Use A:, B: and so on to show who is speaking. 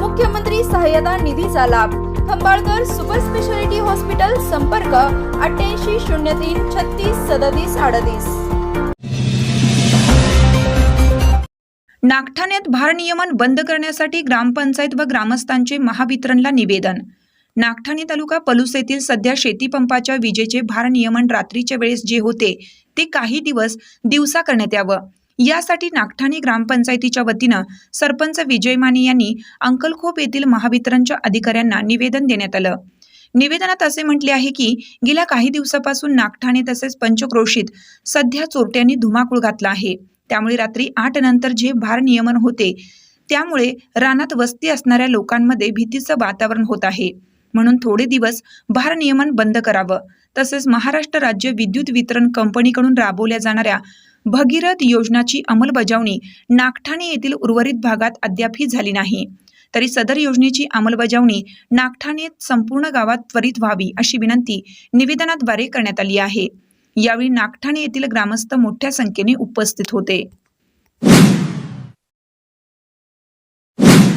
A: मुख्यमंत्री सहाय्यता निधीचा लाभ. खंबाळकर सुपर स्पेशालिटी हॉस्पिटल संपर्क अठ्ठ्याऐंशी शून्य तीन छत्तीस सदतीस अडतीस.
B: नागठाण्यात भारनियमन बंद करण्यासाठी ग्रामपंचायत व ग्रामस्थांचे महावितरणला निवेदन. नागठाणे तालुका पलूस येथील सध्या शेतीपंपाच्या विजेचे भारनियमन रात्रीच्या वेळेस जे होते ते काही दिवस दिवसा करण्यात यावं. यासाठी नागठाणे ग्रामपंचायतीच्या वतीनं सरपंच विजय माने यांनी अंकलखोप येथील महावितरणच्या अधिकाऱ्यांना निवेदन देण्यात आलं. निवेदनात असे म्हटले आहे की गेल्या काही दिवसापासून नागठाणे तसेच पंचक्रोशीत सध्या चोरट्यांनी धुमाकूळ घातला आहे. त्यामुळे रात्री आठ नंतर जे भार नियमन होते त्यामुळे रानात वस्ती असणाऱ्या लोकांमध्ये भीतीचं वातावरण होत आहे. म्हणून थोडे दिवस भारनियमन बंद करावं. तसेच महाराष्ट्र राज्य विद्युत वितरण कंपनीकडून राबवल्या जाणाऱ्या भगीरथ योजनाची अंमलबजावणी नागठाणे येथील उर्वरित भागात अद्यापही झाली नाही. तरी सदर योजनेची अंमलबजावणी नागठाणे संपूर्ण गावात त्वरित व्हावी अशी विनंती निवेदनाद्वारे करण्यात आली आहे. यावेळी नागठाणे येथील ग्रामस्थ मोठ्या संख्येने उपस्थित होते.